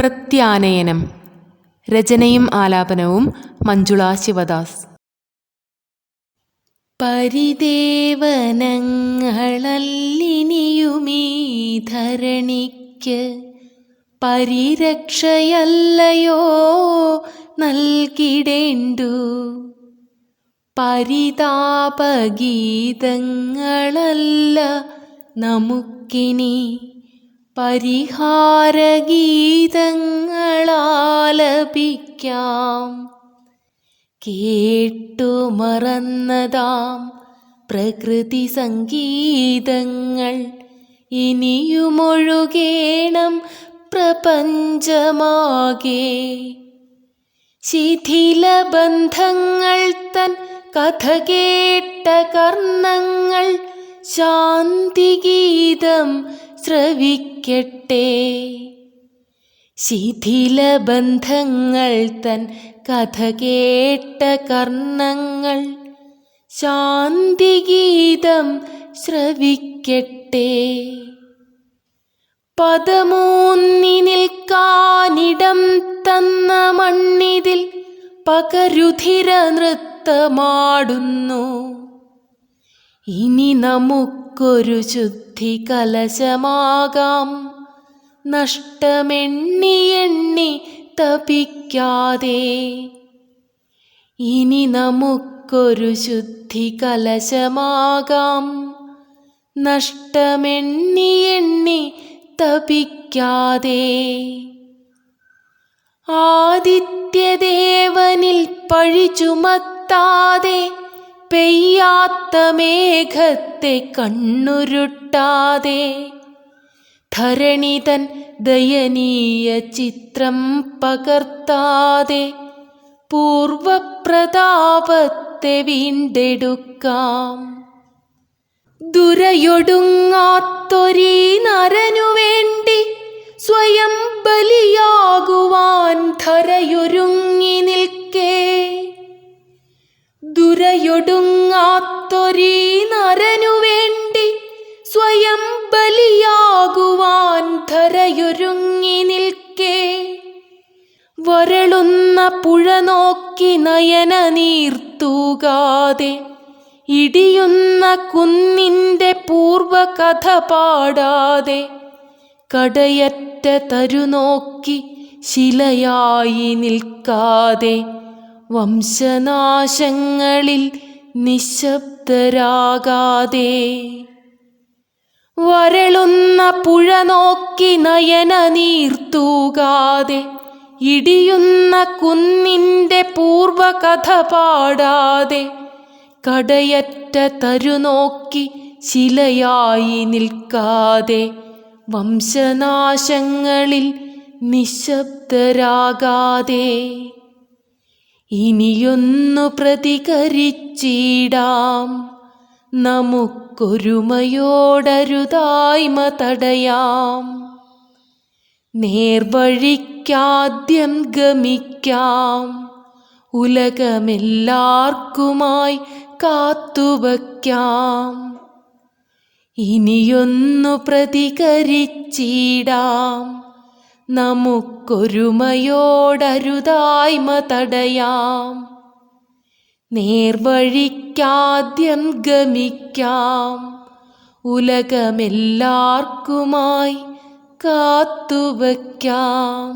പ്രത്യാനയനം രചനയും ആലാപനവും മഞ്ജുള ശിവദാസ്. പരിദേവനങ്ങളല്ലിനിയുമീ ധരണിക്ക് പരിരക്ഷയല്ലയോ നൽകിടേണ്ടു. പരിതാപഗീതങ്ങളല്ല നമുക്കിനി പരിഹാരഗീതങ്ങളാലപിക്കാം കേട്ടു മറന്നതാം പ്രകൃതി സംഗീതങ്ങൾ. ഇനിയുമൊഴുകേണം പ്രപഞ്ചമാകെ. ശിഥിലബന്ധങ്ങൾ തൻ കഥ കേട്ട കർണങ്ങൾ. ശാന്തിഗീതം ശ്രവിക്കട്ടെ. ശിഥിലബന്ധങ്ങൾ തൻ കഥ കേട്ട കർണങ്ങൾ. ശാന്തിഗീതം ശ്രവിക്കട്ടെ. പദമൂന്നി നിൽക്കാനിടം തന്ന മണ്ണിതിൽ പകരുധിര നൃത്തമാടുന്നു ഇനി നമുക്കൊരു ശുദ്ധി കലശമാകാം. നഷ്ടമെണ്ണി എണ്ണി തപിക്കാതെ. ഇനി നമുക്കൊരു ശുദ്ധി കലശമാകാം. നഷ്ടമെണ്ണി എണ്ണി തപിക്കാതെ. ആദിത്യദേവനിൽ പഴി ചുമത്താതെ പെയ്യാത്ത മേഘത്തെ കണ്ണുരുട്ടാതെ. ധരണിതൻ ദയനീയ ചിത്രം പകർത്താതെ പൂർവപ്രതാപത്തെ വീണ്ടെടുക്കാം. ദുരയൊടുങ്ങാത്തൊരീ നരനുവേണ്ടി സ്വയം ബലിയാകുവാൻ ധരയൊരുങ്ങി നിൽക്കേ. ദുരയൊടുങ്ങാത്തൊരീ വരളുന്ന പുഴ നോക്കി നയന നീർത്തൂകാതെ ഇടിയുന്ന കുന്നിന്റെ പൂർവകഥ പാടാതെ കടയറ്റ തരുനോക്കി ശിലയായി നിൽക്കാതെ വംശനാശങ്ങളിൽ നിശബ്ദരാകാതെ വരളുന്ന പുഴ നോക്കി നയന നീർത്തൂകാതെ ഇടിയുന്ന കുന്നിന്റെ പൂർവകഥ പാടാതെ കടയറ്റ തരുനോക്കി ശിലയായി നിൽക്കാതെ വംശനാശങ്ങളിൽ നിശബ്ദരാകാതെ ഇനിയൊന്നു പ്രതികരിച്ചിടാം. നമുക്കൊരുമയോടരുതായ്മ തടയാം. നേർവഴിക്കാദ്യം ഗമിക്കാം. ഉലകമെല്ലാർക്കുമായി കാത്തുവയ്ക്കാം. ഇനിയൊന്നു പ്രതികരിച്ചിടാം. നമുക്കൊരുമയോടരുതായ്മ തടയാം നേർവഴിക്കാദ്യം ഗമിക്കാം. ഉലകമെല്ലാർക്കുമായി കാത്തുവയ്ക്കാം.